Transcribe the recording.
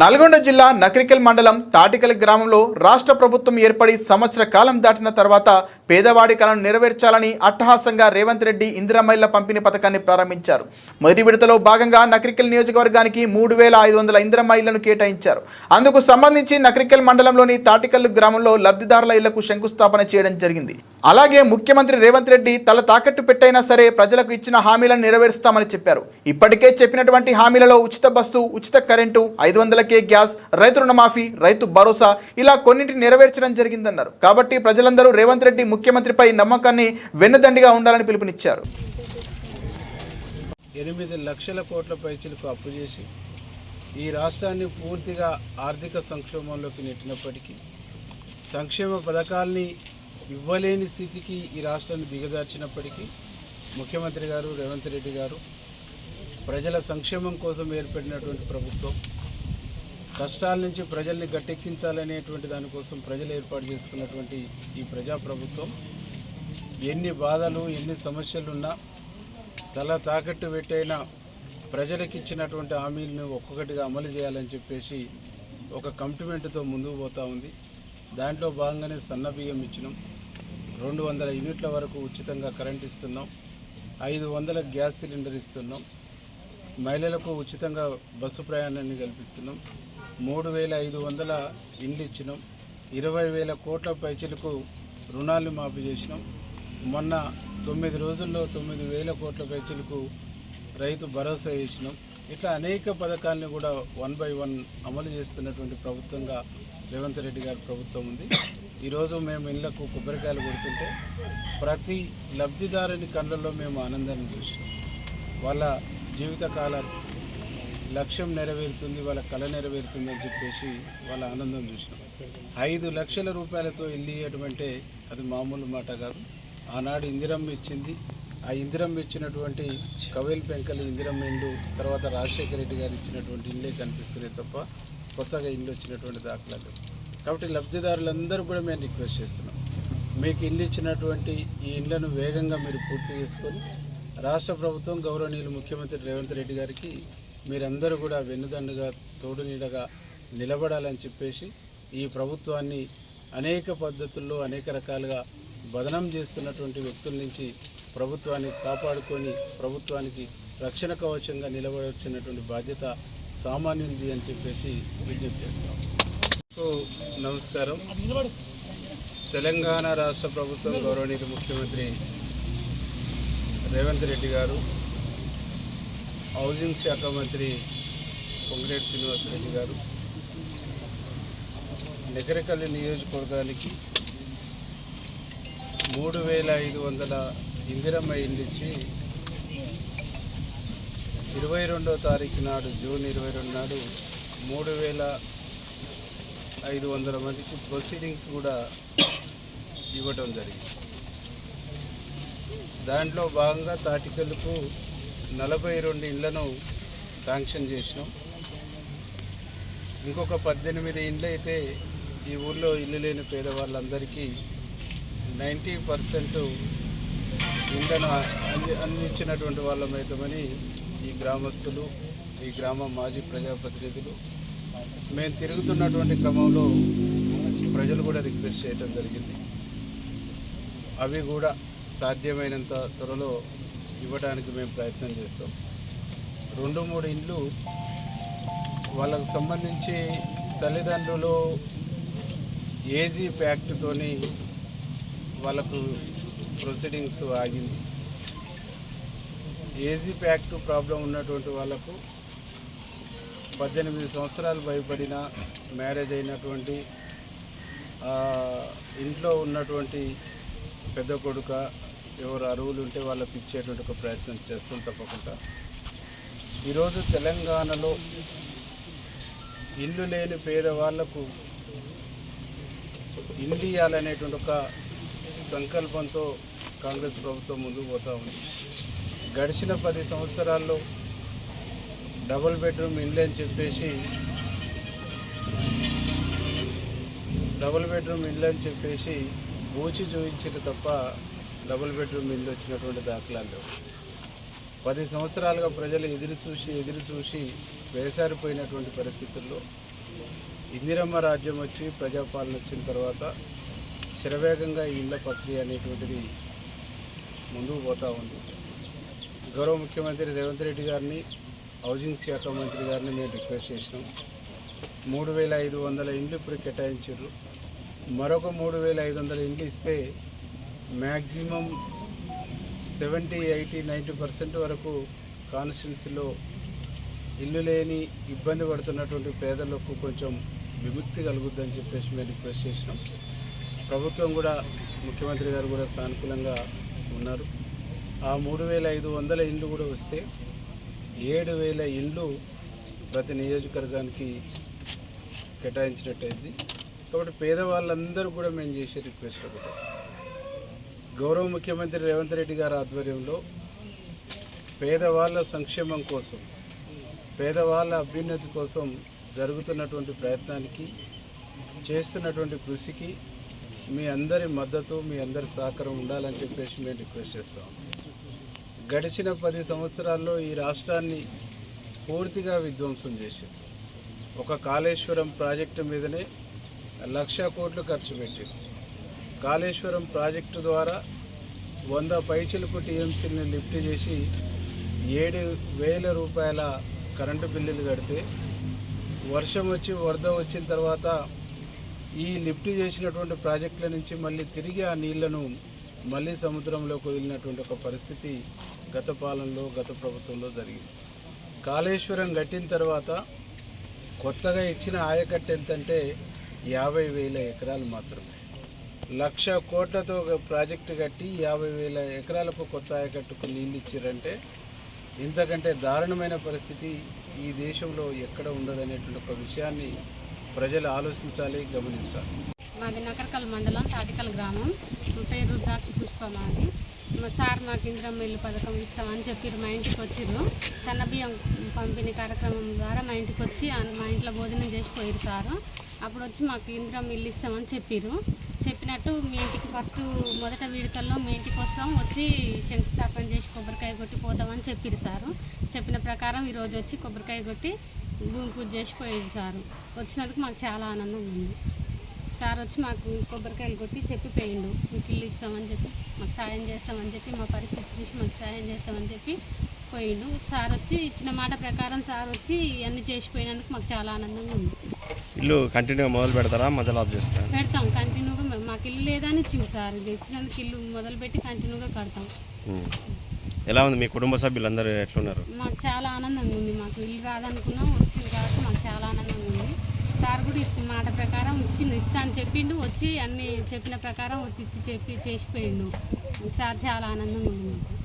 నల్గొండ జిల్లా నక్రికల్ మండలం తాటికల్ గ్రామంలో రాష్ట్ర ప్రభుత్వం ఏర్పడి సంవత్సర కాలం దాటిన తర్వాత పేదవాడి కలను నెరవేర్చాలని అట్టహాసంగా రేవంత్ రెడ్డి ఇందిరామైళ్ళ పంపిణీ పథకాన్ని ప్రారంభించారు. మొదటి విడతలో భాగంగా నక్రికల్ నియోజకవర్గానికి మూడు వేల ఐదు వందల ఇందిరమైళ్ళను కేటాయించారు. అందుకు సంబంధించి నక్రికల్ మండలంలోని తాటికల్లు గ్రామంలో లబ్ధిదారుల ఇళ్ళకు శంకుస్థాపన చేయడం జరిగింది. అలాగే ముఖ్యమంత్రి రేవంత్ రెడ్డి తల తాకట్టు పెట్టైనా సరే ప్రజలకు ఇచ్చిన హామీలను నెరవేరుస్తామని చెప్పారు. ఇప్పటికే చెప్పినటువంటి హామీలలో ఉచిత బస్సు ఉచిత కరెంటు ఐదు వందల వందలకే గ్యాస్ రైతు రుణమాఫీ రైతు భరోసా ఇలా కొన్నింటిని నెరవేర్చడం జరిగిందన్నారు. కాబట్టి ప్రజలందరూ రేవంత్ రెడ్డి ముఖ్యమంత్రిపై నమ్మకాన్ని వెన్నుదండిగా ఉండాలని పిలుపునిచ్చారు. ఎనిమిది లక్షల కోట్ల పైచలకు అప్పు చేసి ఈ రాష్ట్రాన్ని పూర్తిగా ఆర్థిక సంక్షోభంలోకి నెట్టినప్పటికీ సంక్షేమ పథకాల్ని ఇవ్వలేని స్థితికి ఈ రాష్ట్రాన్ని దిగదార్చినప్పటికీ ముఖ్యమంత్రి గారు రేవంత్ రెడ్డి గారు ప్రజల సంక్షేమం కోసం ఏర్పడినటువంటి ప్రభుత్వం కష్టాల నుంచి ప్రజల్ని గట్టెక్కించాలనేటువంటి దానికోసం ప్రజలు ఏర్పాటు చేసుకున్నటువంటి ఈ ప్రజాప్రభుత్వం ఎన్ని బాధలు ఎన్ని సమస్యలున్నా తల తాకట్టు పెట్టైన ప్రజలకు ఇచ్చినటువంటి హామీలను ఒక్కొక్కటిగా అమలు చేయాలని చెప్పేసి ఒక కమిట్మెంట్తో ముందుకు పోతూ ఉంది. దాంట్లో భాగంగానే సన్న బియ్యం ఇచ్చినాం. రెండు వందల యూనిట్ల వరకు ఉచితంగా కరెంట్ ఇస్తున్నాం. ఐదు వందల గ్యాస్ సిలిండర్ ఇస్తున్నాం. మహిళలకు ఉచితంగా బస్సు ప్రయాణాన్ని కల్పిస్తున్నాం. మూడు వేల ఐదు వందల ఇండ్లు ఇచ్చినాం. ఇరవై వేల కోట్ల పైచలకు రుణాలు మాఫీ చేసినాం. మొన్న తొమ్మిది రోజుల్లో తొమ్మిది వేల కోట్ల పైచలకు రైతు భరోసా చేసినాం. ఇట్లా అనేక పథకాలను కూడా వన్ బై వన్ అమలు చేస్తున్నటువంటి ప్రభుత్వంగా రేవంత్ రెడ్డి గారి ప్రభుత్వం ఉంది. ఈరోజు మేము ఇళ్ళకు కొబ్బరికాయలు కొడుతుంటే ప్రతి లబ్ధిదారుని కళ్ళల్లో మేము ఆనందాన్ని చూసినాం. వాళ్ళ జీవితకాల లక్ష్యం నెరవేరుతుంది వాళ్ళ కళ నెరవేరుతుంది అని చెప్పేసి వాళ్ళ ఆనందం చూసినాం. ఐదు లక్షల రూపాయలతో ఇల్లు ఇవ్వడం అది మామూలు మాట కాదు. ఆనాడు ఇందిరమ్మ ఇచ్చింది. ఆ ఇందిరమ్మ ఇచ్చినటువంటి కవేల్ పెంకలి ఇందిరమ్మ ఇండు తర్వాత రాజశేఖర రెడ్డి గారు ఇచ్చినటువంటి ఇల్లే కనిపిస్తున్నాయి తప్ప కొత్తగా ఇల్లు వచ్చినటువంటి దాఖలాలు కాబట్టి లబ్ధిదారులందరూ కూడా మేము రిక్వెస్ట్ చేస్తున్నాం. మీకు ఇల్లు ఇచ్చినటువంటి ఈ ఇండ్లను వేగంగా మీరు పూర్తి చేసుకొని రాష్ట్ర ప్రభుత్వం గౌరవనీయులు ముఖ్యమంత్రి రేవంత్ రెడ్డి గారికి మీరందరూ కూడా వెన్నుదండుగా తోడు నీడగా నిలబడాలని చెప్పేసి ఈ ప్రభుత్వాన్ని అనేక పద్ధతుల్లో అనేక రకాలుగా బదనం చేస్తున్నటువంటి వ్యక్తుల నుంచి ప్రభుత్వాన్ని కాపాడుకొని ప్రభుత్వానికి రక్షణ కవచంగా నిలబడవచ్చినటువంటి బాధ్యత సామాన్యుంది అని చెప్పేసి విజ్ఞప్తి చేస్తాం సో నమస్కారం. తెలంగాణ రాష్ట్ర ప్రభుత్వం గౌరవనీయ ముఖ్యమంత్రి రేవంత్ రెడ్డి గారు హౌసింగ్ శాఖ మంత్రి పొంగిరెడ్డి శ్రీనివాస్ రెడ్డి గారు నగరకల్లి నియోజకవర్గానికి మూడు వేల ఐదు వందల ఇందిరమ్మ ఇల్లు ఇరవై రెండో తారీఖు నాడు జూన్ ఇరవై రెండు నాడు మూడు వేల ఐదు వందల మందికి ప్రొసీడింగ్స్ కూడా ఇవ్వటం జరిగింది. దాంట్లో భాగంగా తాటికల్లుకు నలభై రెండు ఇళ్ళను శాంక్షన్ చేసినాం. ఇంకొక పద్దెనిమిది ఇండ్లు అయితే ఈ ఊళ్ళో ఇల్లు లేని పేదవాళ్ళందరికీ నైంటీ పర్సెంట్ ఇండ్లను అంది అందించినటువంటి వాళ్ళమైతామని ఈ గ్రామస్తులు ఈ గ్రామ మాజీ ప్రజాప్రతినిధులు మేము తిరుగుతున్నటువంటి క్రమంలో ప్రజలు కూడా రిక్వెస్ట్ చేయడం జరిగింది. అవి కూడా సాధ్యమైనంత త్వరలో ఇవ్వడానికి మేము ప్రయత్నం చేస్తాం. రెండు మూడు ఇండ్లు వాళ్ళకు సంబంధించి తల్లిదండ్రులు ఏజీ ప్యాక్ట్తోని వాళ్ళకు ప్రొసీడింగ్స్ ఆగింది. ఏజీ ప్యాక్ట్ ప్రాబ్లం ఉన్నటువంటి వాళ్ళకు పద్దెనిమిది సంవత్సరాలు భయపడిన మ్యారేజ్ అయినటువంటి ఇంట్లో ఉన్నటువంటి పెద్ద కొడుక ఎవరు అరువులు ఉంటే వాళ్ళకి ఇచ్చేటువంటి ఒక ప్రయత్నం చేస్తాం తప్పకుండా. ఈరోజు తెలంగాణలో ఇల్లు లేని పేదవాళ్ళకు ఇల్లు ఇవ్వాలనేటువంటి ఒక సంకల్పంతో కాంగ్రెస్ ప్రభుత్వం ముందుకు పోతూ ఉంది. గడిచిన పది సంవత్సరాల్లో డబుల్ బెడ్రూమ్ ఇల్లు అని చెప్పేసి డబుల్ బెడ్రూమ్ ఇల్లు అని చెప్పేసి బూచి చూపించిన తప్ప డబుల్ బెడ్రూమ్ ఇల్లు వచ్చినటువంటి దాఖలాలు. లేవు పది సంవత్సరాలుగా ప్రజలు ఎదురు చూసి ఎదురు చూసి వేసారిపోయినటువంటి పరిస్థితుల్లో ఇందిరమ్మ రాజ్యం వచ్చి ప్రజాపాలన వచ్చిన తర్వాత శరవేగంగా ఈ ఇళ్ళ ప్రక్రియ అనేటువంటిది ముందుకు పోతూ ఉంది. గౌరవ ముఖ్యమంత్రి రేవంత్ రెడ్డి గారిని హౌసింగ్ శాఖ మంత్రి గారిని మేము రిక్వెస్ట్ చేసినాం. మూడు వేల ఐదు వందల ఇండ్లు ఇప్పుడు కేటాయించారు. మరొక మూడు వేల ఐదు వందల ఇండ్లు ఇస్తే maximum seventy eighty ninety percent వరకు కాన్స్టిట్యున్సీలో ఇల్లు లేని ఇబ్బంది పడుతున్నటువంటి పేదలకు కొంచెం విముక్తి కలుగుద్దని చెప్పేసి మేము రిక్వెస్ట్ చేసినాం. ప్రభుత్వం కూడా ముఖ్యమంత్రి గారు కూడా సానుకూలంగా ఉన్నారు. ఆ మూడు వేల ఐదు వందల ఇండ్లు కూడా వస్తే ఏడు వేల ఇండ్లు ప్రతి నియోజకవర్గానికి కేటాయించినట్టయింది. కాబట్టి పేదవాళ్ళందరూ కూడా మేము చేసే రిక్వెస్ట్ ఒకటి. గౌరవ ముఖ్యమంత్రి రేవంత్ రెడ్డి గారి ఆధ్వర్యంలో పేదవాళ్ళ సంక్షేమం కోసం పేదవాళ్ళ అభ్యున్నతి కోసం జరుగుతున్నటువంటి ప్రయత్నానికి చేస్తున్నటువంటి కృషికి మీ అందరి మద్దతు మీ అందరి సహకారం ఉండాలని చెప్పేసి మేము రిక్వెస్ట్ చేస్తాం. గడిచిన పది సంవత్సరాల్లో ఈ రాష్ట్రాన్ని పూర్తిగా విధ్వంసం చేసింది. ఒక కాళేశ్వరం ప్రాజెక్టు మీదనే లక్ష కోట్లు ఖర్చు పెట్టింది. కాళేశ్వరం ప్రాజెక్టు ద్వారా వంద పైచలకు టీఎంసీని లిఫ్ట్ చేసి ఏడు వేల రూపాయల కరెంటు బిల్లులు కడితే వర్షం వచ్చి వరద వచ్చిన తర్వాత ఈ లిఫ్ట్ చేసినటువంటి ప్రాజెక్టుల నుంచి మళ్ళీ తిరిగి ఆ నీళ్ళను మళ్ళీ సముద్రంలోకి వదిలినటువంటి ఒక పరిస్థితి గత పాలనలో గత ప్రభుత్వంలో జరిగింది. కాళేశ్వరం కట్టిన తర్వాత కొత్తగా ఇచ్చిన ఆయకట్టు ఎంతంటే యాభై వేల ఎకరాలు మాత్రమే. లక్ష కోట్లతో ఒక ప్రాజెక్టు కట్టి యాభై వేల ఎకరాలకు కొత్త ఆయకట్టుకు నీళ్ళు ఇచ్చారంటే ఇంతకంటే దారుణమైన పరిస్థితి ఈ దేశంలో ఎక్కడ ఉండదనేటువంటి ఒక విషయాన్ని ప్రజలు ఆలోచించాలి గమనించాలి. మాది నకరకల్ మండలం తాటికల్ గ్రామం. పేరు రుద్రాక్ష పుష్పమాది మా సార్ మాకు ఇంద్రం ఇల్లు పథకం ఇస్తామని చెప్పారు మా ఇంటికి వచ్చిర్రు. సన్న బియ్యం పంపిణీ కార్యక్రమం ద్వారా మా ఇంటికి వచ్చి మా ఇంట్లో భోజనం చేసిపోయారు సారు. అప్పుడు వచ్చి మాకు ఇంద్రం ఇల్లు ఇస్తామని చెప్పారు చెప్పినట్టు మీ ఇంటికి ఫస్ట్ మొదట విడతల్లో మీ ఇంటికి వస్తాం వచ్చి శంకుస్థాపన చేసి కొబ్బరికాయ కొట్టి పోతామని చెప్పారు సారు. చెప్పిన ప్రకారం ఈరోజు వచ్చి కొబ్బరికాయ కొట్టి భూమి పూజ చేసి పోయేది సారు. వచ్చినందుకు మాకు చాలా ఆనందంగా ఉంది. సార్ వచ్చి మాకు కొబ్బరికాయలు కొట్టి చెప్పిపోయిండు మీకు ఇల్లు ఇస్తామని చెప్పి మాకు సాయం చేస్తామని చెప్పి మా పరిస్థితి చూసి మాకు సాయం చేస్తామని చెప్పి పోయిండు. సార్ వచ్చి ఇచ్చిన మాట ప్రకారం సార్ వచ్చి ఇవన్నీ చేసిపోయినందుకు మాకు చాలా ఆనందంగా ఉంది. ఇల్లు కంటిన్యూగా మొదలు పెడతారా ఆఫ్ చేస్తారా? పెడతాం. కంటిన్యూగా మే- మాకు ఇల్లు లేదని ఇచ్చింది సార్. ఇది ఇచ్చినందుకు ఇల్లు మొదలుపెట్టి కంటిన్యూగా కడతాం. ఎలా ఉంది మీ కుటుంబ సభ్యులందరూ ఎట్లున్నారు? మాకు చాలా ఆనందంగా ఉంది. మాకు ఇల్లు రాదనుకున్నాం వచ్చింది కాబట్టి మాకు చాలా ఆనందంగా ఉంది. సార్ కూడా ఇచ్చిన మాట ప్రకారం ఇచ్చింది ఇస్తా అని చెప్పిండు వచ్చి అన్ని చెప్పిన ప్రకారం వచ్చి ఇచ్చి చెప్పి చేసిపోయిండు. సార్ చాలా ఆనందంగా ఉంది మాకు.